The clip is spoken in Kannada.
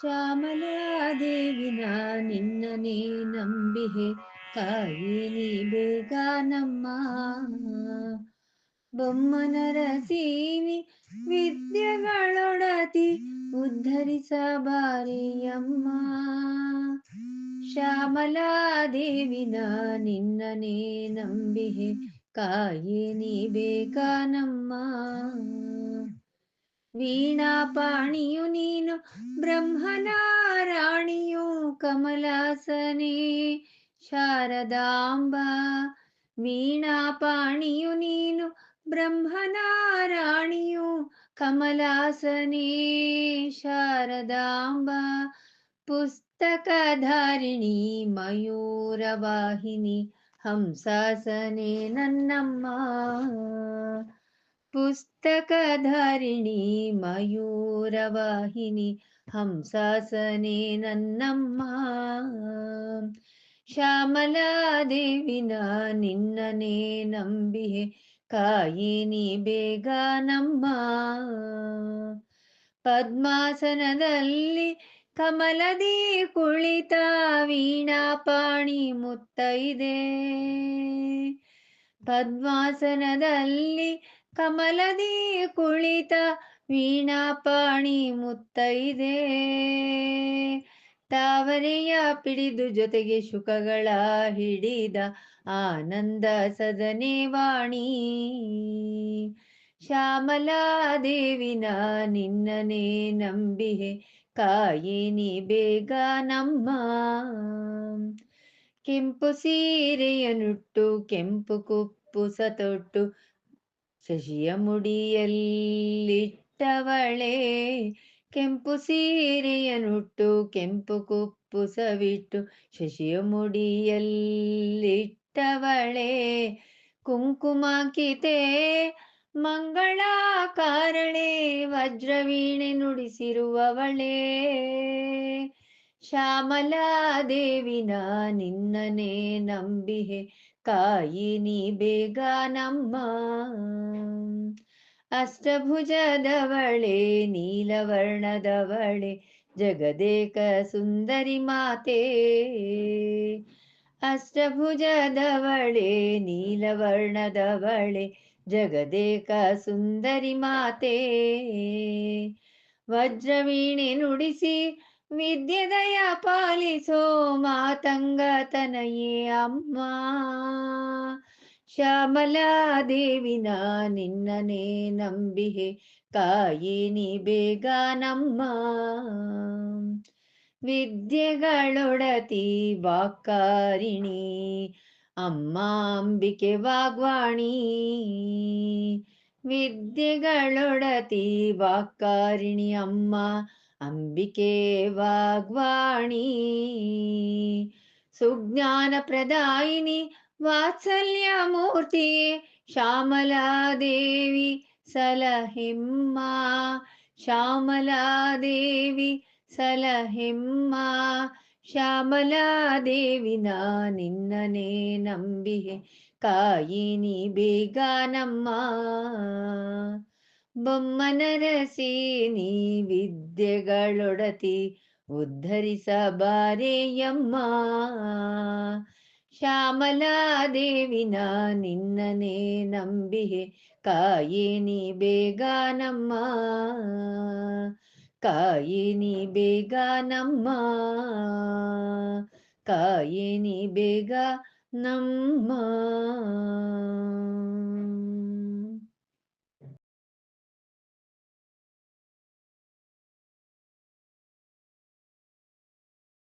ಶ್ಯಾಮಲಾದೇವಿನ ನಿನ್ನನೇ ನಂಬಿಹೆ ಕಾಯಿ ನೀ ಬೇಗ ನಮ್ಮ ಬೊಮ್ಮನರ ಸೀನಿ ವಿದ್ಯೆಗಳೊಡತಿ ಉದ್ಧರಿಸಬಾರಿಯಮ್ಮ ಶ್ಯಾಮಲಾದೇವಿನ ನಿನ್ನನೇ ನಂಬಿಹೆ ಕಾಯಿ ನೀ ಬೇಗ ನಮ್ಮ ವೀಣಾ ಪಾಣಿಯು ನೀನು, ಬ್ರಹ್ಮನಾರಾಣಿಯು ಕಮಲಾಸನೆ, ಶಾರದಾಂಬ. ವೀಣಾ ಪಾಣಿಯು ನೀನು, ಬ್ರಹ್ಮನಾರಾಣಿಯು ಕಮಲಾಸನೆ, ಶಾರದಾಂಬ. ಪುಸ್ತಕಧಾರಿಣಿ, ಮಯೂರವಾಹಿನಿ, ಹಂಸಾಸನೆ, ನನ್ನಮ್ಮ. ಪುಸ್ತಕಧಾರಿಣಿ ಮಯೂರವಾಹಿನಿ ಹಂಸಾಸನೆ ನನ್ನಮ್ಮ. ಶ್ಯಾಮಲಾದೇವಿನ ನಿನ್ನನೇ ನಂಬಿಹೆ ಕಾಯಿನಿ ಬೇಗ ನಮ್ಮ. ಪದ್ಮಾಸನದಲ್ಲಿ ಕಮಲದಿ ಕುಳಿತ ವೀಣಾಪಾಣಿ ಮುತ್ತೈದೆ. ಪದ್ಮಾಸನದಲ್ಲಿ ಕಮಲದಿ ಕುಳಿತ ವೀಣಾಪಾಣಿ ಮುತ್ತೈದೆ. ತಾವರೆಯ ಪಿಡಿದು ಜೊತೆಗೆ ಶುಕಗಳ ಹಿಡಿದ ಆನಂದ ಸದನೆ ವಾಣಿ. ಶ್ಯಾಮಲಾದೇವಿನ ನಿನ್ನನೇ ನಂಬಿಹೆ, ಕಾಯಿನಿ ಬೇಗ ನಮ್ಮ. ಕೆಂಪು ಸೀರೆಯನುಟ್ಟು ಕೆಂಪು ಕುಪ್ಪು ತೊಟ್ಟು ಶಶಿಯ ಮುಡಿಯಲ್ಲಿಟ್ಟವಳೆ ಕೆಂಪು ಸೀರೆಯನ್ನುಟ್ಟು ಕೆಂಪು ಕುಪ್ಪುಸವಿಟ್ಟು ಶಶಿಯ ಮುಡಿಯಲ್ಲಿಟ್ಟವಳೆ ಕುಂಕುಮಾಕಿತೆ ಮಂಗಳ ಕಾರಣೆ ವಜ್ರವೀಣೆ ನುಡಿಸಿರುವವಳೇ. ಶ್ಯಾಮಲಾದೇವಿನ ನಿನ್ನನೇ ನಂಬಿಹೆ, ಕಾಯಿನಿ ಬೇಗ ನಮ್ಮ. ಅಷ್ಟಭುಜದವಳೆ, ನೀಲವರ್ಣದವಳೆ, ಜಗದೇಕ ಸುಂದರಿ ಮಾತೆ. ಅಷ್ಟಭುಜದವಳೆ, ನೀಲವರ್ಣದವಳೆ, ಜಗದೇಕ ಸುಂದರಿ ಮಾತೆ. ವಜ್ರವೀಣೆ ನುಡಿಸಿ ವಿದ್ಯೆದಯ ಪಾಲಿಸೋ ಮಾತಂಗ ತನಯೇ ಅಮ್ಮ. ಶ್ಯಾಮಲಾದೇವಿನ ನಿನ್ನನೇ ನಂಬಿಹೆ. ಕಾಯಿನಿ ಬೇಗ ನಮ್ಮ. ವಿದ್ಯೆಗಳೊಡತಿ ವಾಕಾರಿಣಿ ಅಮ್ಮಾಂಬಿಕೆ ವಾಗ್ವಾಣಿ. ವಿದ್ಯೆಗಳೊಡತಿ ವಾಕಾರಿಣಿ ಅಮ್ಮ. ಅಂಬಿಕೆ ವಾಗ್ವಾಣಿ ಸುಜ್ಞಾನ ಪ್ರದಾಯಿನಿ ವಾತ್ಸಲ್ಯ ಮೂರ್ತಿ ಶ್ಯಾಮಲಾದೇವಿ ಸಲಹಿಮ್ಮ ಶ್ಯಾಮಲಾದೇವಿ ಸಲಹಿಮ್ಮ ಶ್ಯಾಮಲಾದೇವಿನ ನಿನ್ನನೇ ನಂಬಿಹೆ ಕಾಯಿನಿ ಬೇಗ ನಮ್ಮ ಬೊಮ್ಮನರಸೀನಿ ವಿದ್ಯೆಗಳೊಡತಿ ಉದ್ಧರಿಸಬಾರೆಯಮ್ಮ ಶ್ಯಾಮಲಾದೇವಿನ ನಿನ್ನನೇ ನಂಬಿಹೆ ಕಾಯಿನಿ ಬೇಗ ನಮ್ಮ. ಕಾಯಿನಿ ಬೇಗ ನಮ್ಮ. ಕಾಯಿನಿ ಬೇಗ ನಮ್ಮ.